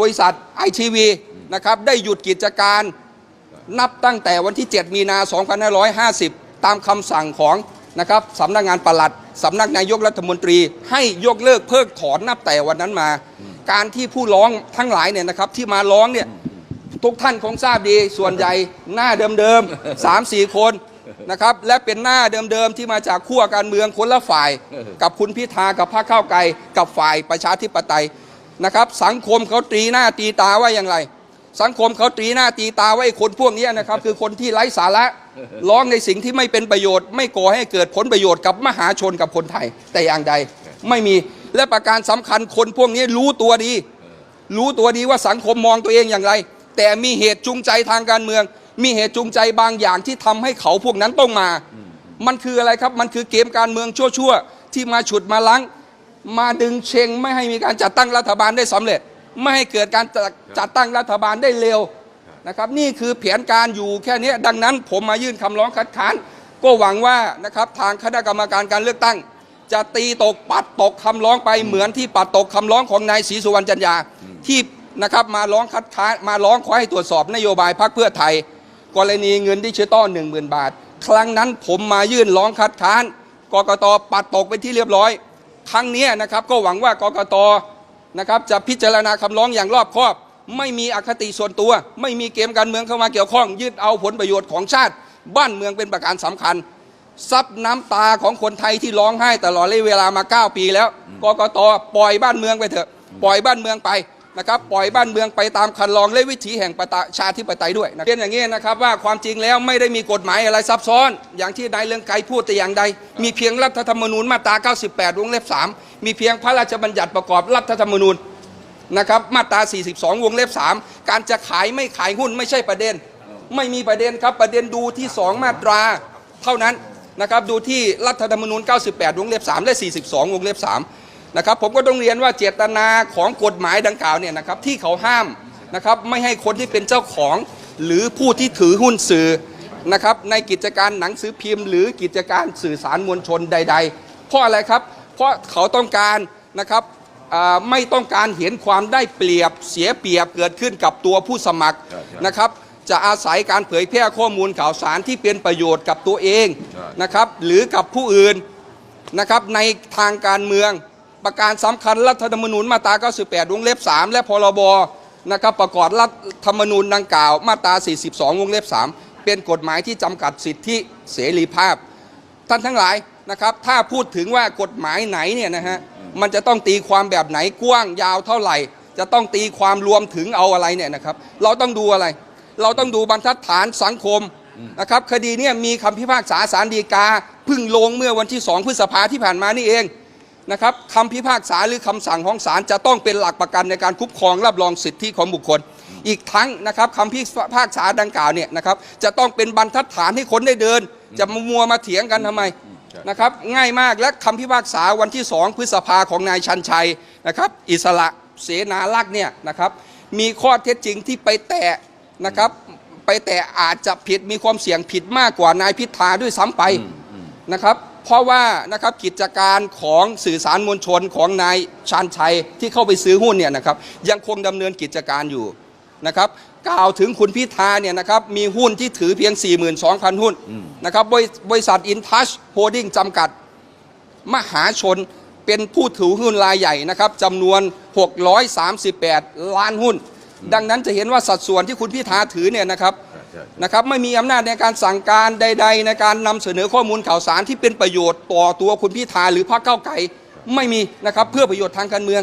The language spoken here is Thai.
บริษัทไอทีวีนะครับได้หยุดกิจการนับตั้งแต่วันที่ 7 มีนา 2550 ตามคำสั่งของนะครับสำนักงานปลัดสำนักนายกรัฐมนตรีให้ยกเลิกเพิกถอนนับแต่วันนั้นมา การที่ผู้ร้องทั้งหลายเนี่ยนะครับที่มาร้องเนี่ยทุกท่านคงทราบดีส่วนใหญ่หน้าเดิมๆสามสี่คนนะครับและเป็นหน้าเดิมๆที่มาจากขั้วการเมืองคนละฝ่าย กับคุณพิธากับพรรคข้าวไกลกับฝ่ายประชาธิปไตย นะครับ สังคมเขาตรีหน้าตีตาว่าอย่างไร สังคมเขาตรีหน้าตีตาว่าไอ้คนพวกเนี้ยนะครับ คือคนที่ไร้สาระร้องในสิ่งที่ไม่เป็นประโยชน์ ไม่ก่อให้เกิดผลประโยชน์กับมหาชนกับคนไทย แต่อย่างใดไม่มีและประการสำคัญคนพวกนี้รู้ตัวดี รู้ตัวดีว่าสังคมมองตัวเองอย่างไร แต่มีเหตุจูงใจทางการเมือง มีเหตุจูงใจบางอย่างที่ทำให้เขาพวกนั้นต้องมา มันคืออะไรครับมันคือเกมการเมืองชั่วๆที่มาฉุดมาลัง มาดึงเชงไม่ให้มีการจัดตั้งรัฐบาลได้สำเร็จ ไม่ให้เกิดการจัดจัดตั้งรัฐบาลได้เร็วนะครับนี่คือแผนการอยู่แค่นี้ดังนั้นผมมายื่นคำร้องคัดค้าน ก็หวังว่านะครับทางคณะกรรมการการเลือกตั้ง จะตีตกปัดตกคำร้องไปเหมือนที่ปัดตกคำร้องของนายศรีสุวรรณจันยาที่นะครับมาร้องคัดค้านมาร้องขอให้ตรวจสอบนโยบายพรรคเพื่อไทย กรณีเงินดิจิตอลหนึ่งหมื่นบาท ครั้งนั้นผมมายื่นร้องคัดค้านกกตปัดตกไปที่เรียบร้อย ครั้งนี้นะครับก็หวังว่ากกตนะครับจะพิจารณาคำร้องอย่างรอบคอบ ไม่มีอคติส่วนตัว ไม่มีเกมการเมืองเข้ามาเกี่ยวข้อง ยึดเอาผลประโยชน์ของชาติ บ้านเมืองเป็นประการสำคัญซับน้ำตาของคนไทยที่ร้องไห้ตลอดระยะเวลามา 9 ปีแล้วกกตปล่อยบ้านเมืองไปเถอะ ปล่อยบ้านเมืองไป นะครับปล่อยบ้านเมืองไปตามคันลองและวิถีแห่งประชาธิปไตยด้วยนะเรียนอย่างนี้นะครับว่าความจริงแล้วไม่ได้มีกฎหมายอะไรซับซ้อน อย่างที่นายเรืองไกรพูดแต่อย่างใด มีเพียงรัฐธรรมนูญมาตรา 98 วงเล็บ 3 มีเพียงพระราชบัญญัติประกอบรัฐธรรมนูญนะครับมาตรา 42 วงเล็บ 3 การจะขายไม่ขายหุ้นไม่ใช่ประเด็น ไม่มีประเด็นครับประเด็นดูที่ 2 มาตราเท่านั้นนะครับดูที่รัฐธรรมนูญ 98 วงเล็บ 3 และ 42 วงเล็บ 3 นะครับผมก็ต้องเรียนว่าเจตนาของกฎหมายดังกล่าวเนี่ยนะครับที่เขาห้ามนะครับไม่ให้คนที่เป็นเจ้าของ หรือผู้ที่ถือหุ้นสื่อนะครับในกิจการหนังสือพิมพ์ หรือกิจการสื่อสารมวลชนใด ๆ เพราะอะไรครับ เพราะเขาต้องการนะครับไม่ต้องการเห็นความได้เปรียบเสียเปรียบเกิดขึ้นกับตัวผู้สมัครนะครับจะอาศัยการเผยแพร่ข้อมูลข่าวสารที่เป็นประโยชน์กับตัวเองนะครับหรือกับผู้อื่นนะครับในทางการเมือง ประการสำคัญรัฐธรรมนูญมาตรา 98 วงเล็บ 3 และพรบนะครับประกอบรัฐธรรมนูญดังกล่าว มาตรา 42 วงเล็บ 3 เป็นกฎหมายที่จำกัดสิทธิเสรีภาพ ท่านทั้งหลายนะครับถ้าพูดถึงว่ากฎหมายไหนเนี่ยนะฮะมันจะต้องตีความแบบไหนกว้างยาวเท่าไหร่ จะต้องตีความรวมถึงเอาอะไรเนี่ยนะครับเราต้องดูอะไร เราต้องดูบรรทัดฐานสังคมนะครับคดีเนี่ยมีคำพิพากษาสารดีกาเพึ่งลงเมื่อวันที่ 2 พฤษภาที่ผ่านมานี่เอง นะครับคำพิพากษาหรือคำสั่งของศาลจะต้องเป็นหลักประกันในการคุ้มครองรับรองสิทธิของบุคคล อีกทั้งนะครับคำพิพากษาดังกล่าวเนี่ยนะครับจะต้องเป็นบรรทัดฐานให้คนได้เดิน จะมามัวมาเถียงกันทำไมนะครับง่ายมากและคำพิพากษาวันที่2พฤษภาของนายชันชัยนะครับอิสระเสนาลักษ์เนี่ยนะครับมีข้อเท็จจริงที่ไปแตะนะครับไปแตะอาจจะผิดมีความเสี่ยงผิดมากกว่านายพิธาด้วยซ้ำไปนะครับ เพราะว่านะครับกิจการของสื่อสารมวลชนของนายชันชัยที่เข้าไปซื้อหุ้นเนี่ยนะครับยังคงดำเนินกิจการอยู่นะครับกล่าวถึงคุณพิธาเนี่ยนะครับมีหุ้นที่ถือเพียง 42,000 หุ้นนะครับบริบริษัทอินทัชโฮดดิ้งจำกัด มหาชนเป็นผู้ถือหุ้นรายใหญ่นะครับจำนวน 638 ล้านหุ้น ดังนั้นจะเห็นว่าสัดส่วนที่คุณพิธาถือเนี่ยนะครับใช่ใช่ นะครับไม่มีอำนาจในการสั่งการใด ๆ ในการนำเสนอข้อมูลข่าวสารที่เป็นประโยชน์ต่อตัวคุณพิธาหรือพรรคเก้าวไกลไม่มีนะครับเพื่อประโยชน์ทางการเมือง